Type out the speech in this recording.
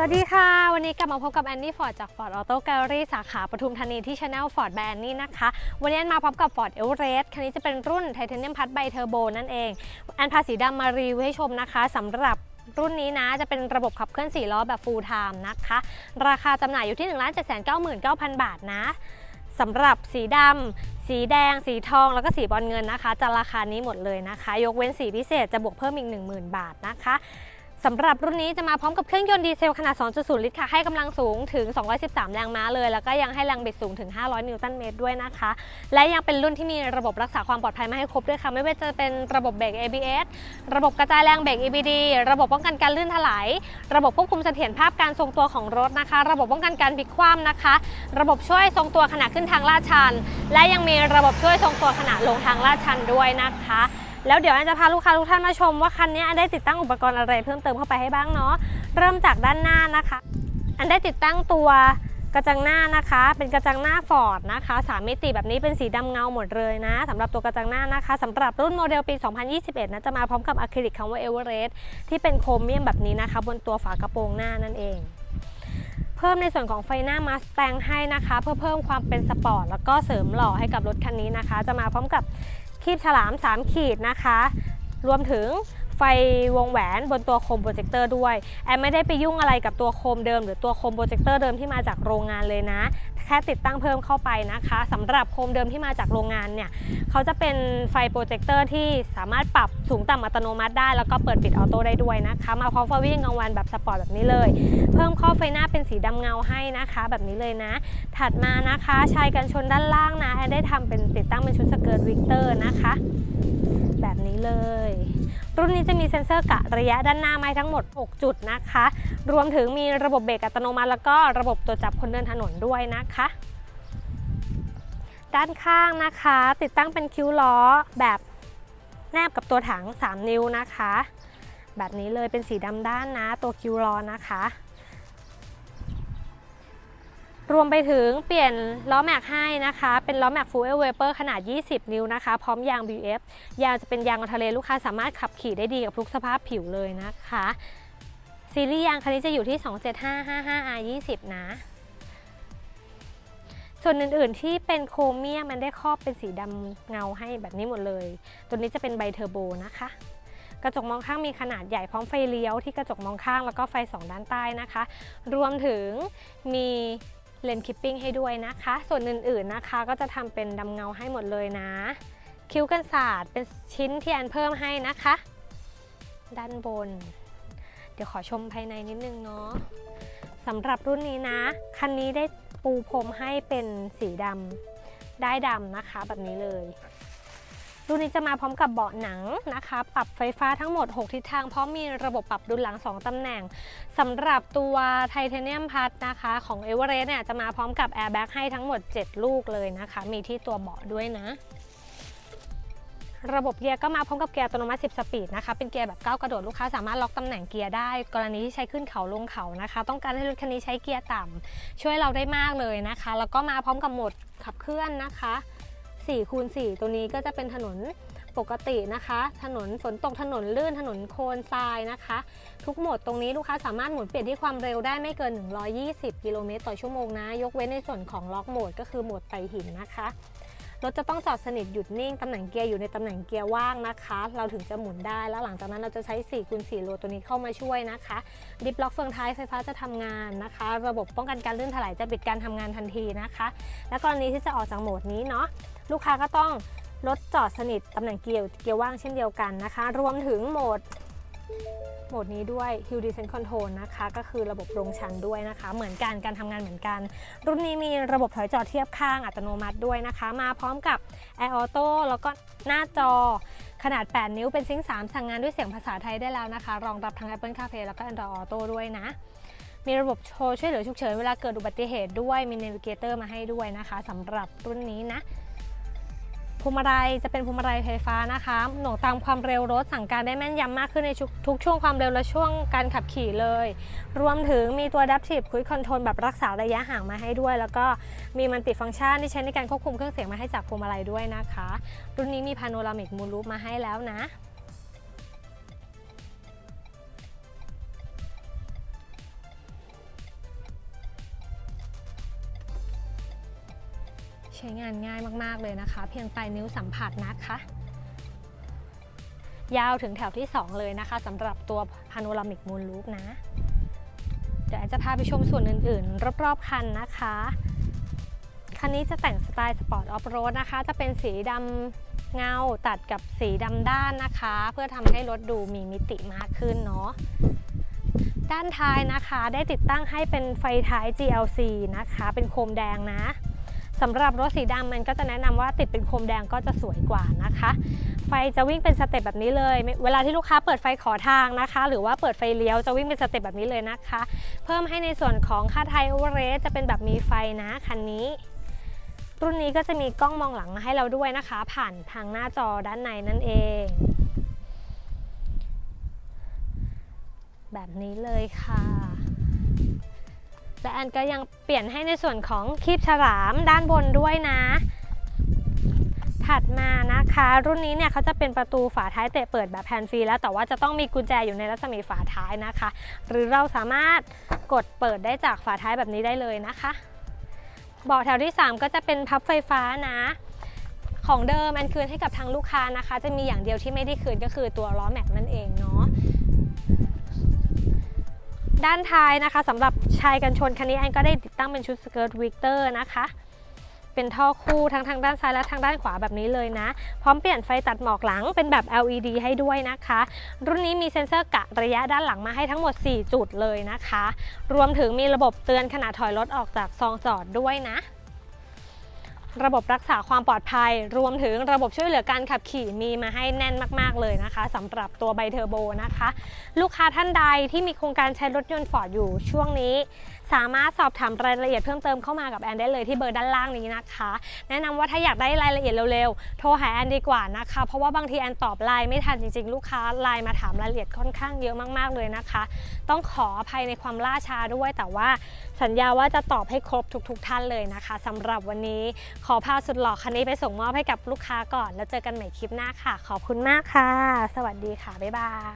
สวัสดีค่ะ วันนี้กลับมาพบกับแอนนี่ฟอร์ดจาก Ford Auto Gallery สาขาปทุมธานีที่ Channel Ford แบรนด์นี่นะคะ วันนี้แอนมาพร้อมกับ Ford Everest คันนี้จะเป็นรุ่น Titanium Plus by Turbo นั่นเอง แอนพาสีดำมารีวิวให้ชมนะคะสำหรับรุ่นนี้นะจะเป็นระบบขับเคลื่อน 4 ล้อแบบ Full Time นะคะ ราคาจำหน่ายอยู่ที่ 1 7 9 9 0 0 บาทนะสำหรับสีดำ สีแดง สีทอง แล้วก็สีบอลเงินนะคะ จะราคานี้หมดเลยนะคะ ยกเว้นสีพิเศษจะบวกเพิ่มอีก 10,000 บาทนะคะ สำหรับรุ่นนี้จะมาพร้อมกับเครื่องยนต์ดีเซลขนาด 2.0 ลิตรค่ะ ให้กำลังสูงถึง 213 แรงม้าเลย แล้วก็ยังให้แรงบิดสูงถึง 500 นิวตันเมตรด้วยนะคะ และยังเป็นรุ่นที่มีระบบรักษาความปลอดภัยมาให้ครบด้วยค่ะ ไม่ว่าจะเป็นระบบเบรก ABS ระบบกระจายแรงเบรก EBD ระบบป้องกันการลื่นถลาย ระบบควบคุมเสถียรภาพการทรงตัวของรถนะคะ ระบบป้องกันการพลิกคว่ำนะคะ ระบบช่วยทรงตัวขณะขึ้นทางลาดชัน และยังมีระบบช่วยทรงตัวขณะลงทางลาดชันด้วยนะคะ แล้วเดี๋ยวแอนจะพาลูกค้าทุกท่านมาชมว่าคันนี้แอนได้ติดตั้งอุปกรณ์อะไรเพิ่มเติมเข้าไปให้บ้างเนาะเริ่มจากด้านหน้านะคะแอนได้ติดตั้งตัวกระจังหน้านะคะ เป็นกระจังหน้าฟอร์ดนะคะสามมิติแบบนี้เป็นสีดำเงาหมดเลยนะสำหรับตัวกระจังหน้านะคะสำหรับรุ่นโมเดลปี 2021 นะจะมาพร้อมกับอะคริลิกคำว่าเอเวอเรสต์ที่เป็นโครเมียมแบบนี้นะคะ บนตัวฝากระโปรงหน้านั่นเองเพิ่มในส่วนของไฟหน้ามาสแตงให้นะคะ เพื่อเพิ่มความเป็นสปอร์ตแล้วก็เสริมหล่อให้กับรถคันนี้นะคะ จะมาพร้อมกับ ขีบฉลาม 3 ขีดนะคะ รวมถึง ไฟวงแหวนบนตัวโคมโปรเจคเตอร์ด้วย แอมไม่ได้ไปยุ่งอะไรกับตัวโคมเดิม หรือตัวโคมโปรเจคเตอร์เดิมที่มาจากโรงงานเลยนะ แค่ติดตั้งเพิ่มเข้าไปนะคะสำหรับโคมเดิมที่มาจากโรงงานเนี่ยเขาจะเป็นไฟโปรเจคเตอร์ที่สามารถปรับสูงต่ำอัตโนมัติได้ แล้วก็เปิดปิดออโต้ได้ด้วยนะคะ มาพร้อมไฟวิ่งกลางวันแบบสปอร์ตแบบนี้เลย เพิ่มข้อไฟหน้าเป็นสีดำเงาให้นะคะ แบบนี้เลยนะ ถัดมานะคะชายกันชนด้านล่างนะแอนได้ทำเป็นติดตั้งเป็นชุดสเกิร์ตวิกเตอร์นะคะ แบบนี้เลย รุ่นนี้จะมีเซ็นเซอร์กะระยะด้านหน้าไม้ทั้งหมด 6 จุดนะคะ รวมถึงมีระบบเบรกอัตโนมัติ แล้วก็ระบบตรวจจับคนเดินถนนด้วยนะคะด้านข้างนะคะ ติดตั้งเป็นคิ้วล้อแบบแนบกับตัวถัง 3 นิ้วนะคะ แบบนี้เลยเป็นสีดำด้านนะตัวคิ้วล้อนะคะ รวมไปถึงเปลี่ยนล้อแม็กให้นะคะ เป็นล้อแม็ก Full Air Vapor ขนาด 20 นิ้วนะคะ พร้อมยาง BF ยางจะเป็นยางทะเลลูกค้าสามารถขับขี่ได้ดีกับทุกสภาพผิวเลยนะคะ ซีรีส์ยางคันนี้จะอยู่ที่ 27555R20 นะ ส่วนอื่นๆที่เป็นโครเมียมมันได้ครอบเป็นสีดำเงาให้แบบนี้หมดเลย ตัวนี้จะเป็นไบเทอร์โบนะคะกระจกมองข้างมีขนาดใหญ่พร้อมไฟเลี้ยวที่กระจกมองข้างแล้วก็ไฟสองด้านใต้นะคะ รวมถึงมี เลนคิปปิ้งให้ด้วยนะคะ ส่วนอื่นๆนะคะ ก็จะทำเป็นดำเงาให้หมดเลยนะ คิ้วกันศาสตร์เป็นชิ้นที่อันเพิ่มให้นะคะ ด้านบน เดี๋ยวขอชมภายในนิดนึงเนาะสำหรับรุ่นนี้นะ คันนี้ได้ปูพรมให้เป็นสีดำได้ดำนะคะแบบนี้เลย รุ่นนี้จะมาพร้อมกับเบาะหนังนะคะ ปรับไฟฟ้าทั้งหมด 6 ทิศทาง เพร้อมมีระบบปรับดุลหลัง 2 ตำแหน่งสำหรับตัวไทเทเนียมพัทนะคะของเอเวอเรสต์เนี่ยจะมาพร้อมกับแอร์แบ็กให้ทั้งหมด 7 ลูกเลยนะคะ มีที่ตัวเบาะด้วยนะ ระบบเกียร์ก็มาพร้อมกับเกียร์อัตโนมัติ 10 สปีดนะคะ เป็นเกียร์แบบก้าวกระโดดลูกค้าสามารถล็อกตำแหน่งเกียร์ได้ กรณีที่ใช้ขึ้นเขาลงเขานะคะ ต้องการให้รถคันนี้ใช้เกียร์ต่ำช่วยเราได้มากเลยนะคะ แล้วก็มาพร้อมกับโหมดขับเคลื่อนนะคะ 4คูณ4ตัวนี้ก็จะเป็นถนนปกตินะคะ ถนนฝนตกถนนลื่นถนนโคลนทรายนะคะ ทุกโหมดตรงนี้ลูกค้าสามารถหมุนเปลี่ยนที่ความเร็วได้ไม่เกิน 120 กิโลเมตรต่อชั่วโมงนะ ยกเว้นในส่วนของล็อกโหมดก็คือโหมดไตหินนะคะรถจะต้องจอดสนิทหยุดนิ่ง ตำแหน่งเกียร์อยู่ในตำแหน่งเกียร์ว่างนะคะ เราถึงจะหมุนได้ แล้วหลังจากนั้นเราจะใช้4คูณ4โลตัวนี้เข้ามาช่วยนะคะ ดิฟล็อกเฟืองท้ายไฟฟ้าจะทำงานนะคะ ระบบป้องกันการลื่นถลายจะปิดการทำงานทันทีนะคะ และกรณีที่จะออกจากโหมดนี้เนาะ ลูกค้าก็ต้องลดจอดสนิทตำแหน่งเกียร์เกียร์ว่างเช่นเดียวกันนะคะ รวมถึงโหมดโหมดนี้ด้วย Hill Descent Control นะคะ ก็คือระบบลงชันด้วยนะคะ เหมือนกันการทำงานเหมือนกัน รุ่นนี้มีระบบถอยจอดเทียบข้างอัตโนมัติด้วยนะคะ มาพร้อมกับ Air Auto แล้วก็หน้าจอขนาด 8 นิ้วเป็นซิงค์3สั่งงานด้วยเสียงภาษาไทยได้แล้วนะคะ รองรับทั้ง Apple CarPlay แล้วก็ Android Auto ด้วยนะ มีระบบโชว์ช่วยเหลือฉุกเฉินเวลาเกิดอุบัติเหตุด้วย มี Navigator มาให้ด้วยนะคะสำหรับรุ่นนี้นะ พวงมาลัยจะเป็นพวงมาลัยไฟฟ้านะคะหน่วงตามความเร็วรถสั่งการได้แม่นยำมากขึ้นในทุกช่วงความเร็วและช่วงการขับขี่เลย รวมถึงมีตัว Adaptive Cruise Control แบบรักษาระยะห่างมาให้ด้วย แล้วก็มีมันติฟังก์ชันที่ใช้ในการควบคุมเครื่องเสียงมาให้จากพวงมาลัยด้วยนะคะ รุ่นนี้มีพาโนรามิกมูลรูปมาให้แล้วนะ ใช้งานง่ายมาก ๆ เลยนะคะ เพียงปลายนิ้วสัมผัสนะคะ ยาวถึงแถวที่ 2 เลยนะคะสำหรับตัวพาโนรามิกมูนลูปนะ เดี๋ยวจะพาไปชมส่วนอื่น ๆ รอบ ๆ คันนะคะ คันนี้จะแต่งสไตล์สปอร์ตออฟโรดนะคะ จะเป็นสีดำเงาตัดกับสีดำด้านนะคะ เพื่อทำให้รถดูมีมิติมากขึ้นเนาะด้านท้ายนะคะได้ติดตั้งให้เป็นไฟท้าย GLC นะคะ เป็นโคมแดงนะ สำหรับรถสีดำมันก็จะแนะนำว่าติดเป็นโคมแดงก็จะสวยกว่านะคะ ไฟจะวิ่งเป็นสเต็ปแบบนี้เลย เวลาที่ลูกค้าเปิดไฟขอทางนะคะ หรือว่าเปิดไฟเลี้ยวจะวิ่งเป็นสเต็ปแบบนี้เลยนะคะ เพิ่มให้ในส่วนของค่าไทยโอเวอร์เรสจะเป็นแบบมีไฟนะคันนี้ รุ่นนี้ก็จะมีกล้องมองหลังมาให้เราด้วยนะคะ ผ่านทางหน้าจอด้านในนั่นเอง แบบนี้เลยค่ะ และแอนก็ยังเปลี่ยนให้ในส่วนของคีบฉลามด้านบนด้วยนะ ถัดมานะคะ รุ่นนี้เนี่ยเขาจะเป็นประตูฝาท้ายเตะเปิดแบบแฮนด์ฟรีแล้วแต่ว่าจะต้องมีกุญแจอยู่ในรัศมีฝาท้ายนะคะ หรือเราสามารถกดเปิดได้จากฝาท้ายแบบนี้ได้เลยนะคะเบาะแถวที่ 3 ก็จะเป็นพับไฟฟ้านะ ของเดิมแอนคืนให้กับทางลูกค้านะคะ จะมีอย่างเดียวที่ไม่ได้คืนก็คือตัวล้อแม็กนั่นเองเนาะ ด้านท้ายนะคะสำหรับชายกันชนคันนี้แอนก็ได้ติดตั้งเป็นชุดสเกิร์ตวิกเตอร์นะคะ เป็นท่อคู่ทั้งทางด้านซ้ายและทางด้านขวาแบบนี้เลยนะ พร้อมเปลี่ยนไฟตัดหมอกหลังเป็นแบบ LED ให้ด้วยนะคะ รุ่นนี้มีเซ็นเซอร์กะระยะด้านหลังมาให้ทั้งหมด 4 จุดเลยนะคะ รวมถึงมีระบบเตือนขณะถอยรถออกจากซองจอดด้วยนะ ระบบรักษาความปลอดภัย รวมถึงระบบช่วยเหลือการขับขี่มีมาให้แน่นมาก ๆ เลยนะคะสำหรับตัวไบเทอร์โบนะคะ ลูกค้าท่านใดที่มีโครงการใช้รถยนต์ฟอร์ดอยู่ช่วงนี้ สามารถสอบถามรายละเอียดเพิ่มเติมเข้ามากับแอนได้เลยที่เบอร์ด้านล่างนี้นะคะ แนะนำว่าถ้าอยากได้รายละเอียดเร็วๆ โทรหาแอนดีกว่านะคะ เพราะว่าบางทีแอนตอบไลน์ไม่ทันจริงๆ ลูกค้าไลน์มาถามรายละเอียดค่อนข้างเยอะมากๆเลยนะคะ ต้องขออภัยในความล่าช้าด้วยแต่ว่าสัญญาว่าจะตอบให้ครบทุก ๆ ท่านเลยนะคะสำหรับวันนี้ขอพาสุดหล่อคันนี้ไปส่งมอบให้กับลูกค้าก่อน แล้วเจอกันใหม่คลิปหน้าค่ะ ขอบคุณมากค่ะ สวัสดีค่ะ บ๊ายบาย